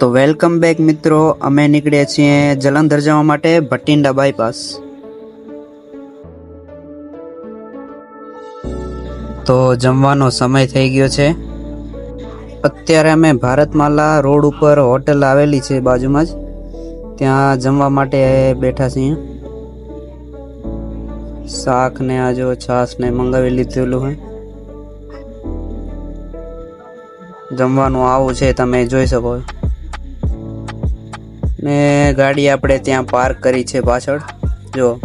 તો welcome back મિત્રો, અમે નીકળ્યા છીએ જલંધર જવા માટે ભટિંડા બાયપાસ. તો જમવાનો સમય થઈ ગયો છે. અત્યારે અમે ભારતમાલા રોડ ઉપર હોટલ આવેલી છે બાજુમાં જ. ત્યાં જમવા માટે બેઠા છીએ. શાક ને આ જો છાશ ને મંગાવી લીધેલું હોય. જમવાનું આવું છે, તમે જોઈ શકો. ને ગાડી આપણે ત્યાં પાર્ક કરી છે પાછળ. જો.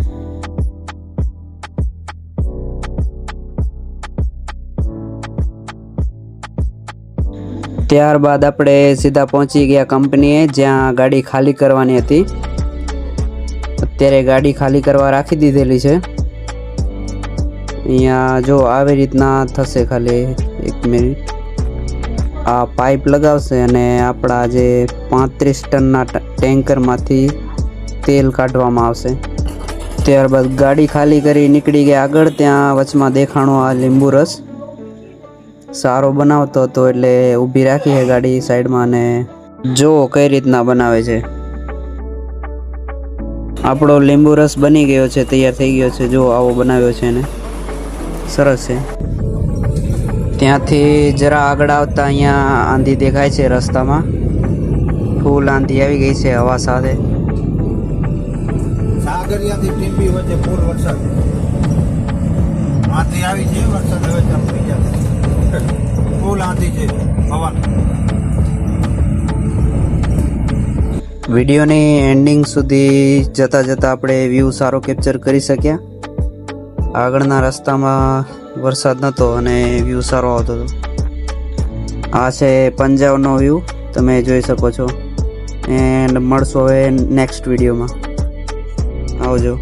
ત્યારબાદ આપણે સીધા પહોંચી ગયા કંપનીએ, જ્યાં ગાડી ખાલી કરવાની હતી. અત્યારે ગાડી ખાલી કરવા રાખી દીધેલી છે. અહીંયા જો આવી રીતના થશે ખાલી એક મિનિટ. આ પાઇપ લગાવશે અને આપણા જે પાંત્રીસ ટનના ટેન્કરમાંથી તેલ કાઢવામાં આવશે. ત્યારબાદ ગાડી ખાલી કરી નીકળી ગયા આગળ, ત્યાં વચમાં દેખાણો આ લીંબુ રસ. સારો બનાવતો હતો એટલે ઊભી રાખી છે ગાડી સાઈડમાં અને જો કઈ રીતના બનાવે છે. આપણો લીંબુ રસ બની ગયો છે, તૈયાર થઈ ગયો છે. જો આવો બનાવ્યો છે એને. સરસ છે. ત્યાંથી જરા આગળ આવતા અહીંયા આંધી દેખાય છે રસ્તામાં. ફૂલ આંધી આવી ગઈ છે હવા સાથે. સાગરિયાથી ટીમ્બી વચ્ચે પૂર વરસાદ. આંધી આવી છે વરસાદ હવે ચાલુ થઈ જશે ફૂલ આંધી છે પવન વિડીયોની એન્ડિંગ સુધી જતાં જતાં આપણે વ્યૂ સારો કેપ્ચર કરી શક્યા. આગળના રસ્તામાં વરસાદ નહોતો અને વ્યૂ સારો આવતો હતો. આ છે પંજાબનો વ્યૂ તમે જોઈ શકો છો. એન્ડ મળશો હવે નેક્સ્ટ વિડીયોમાં આવજો.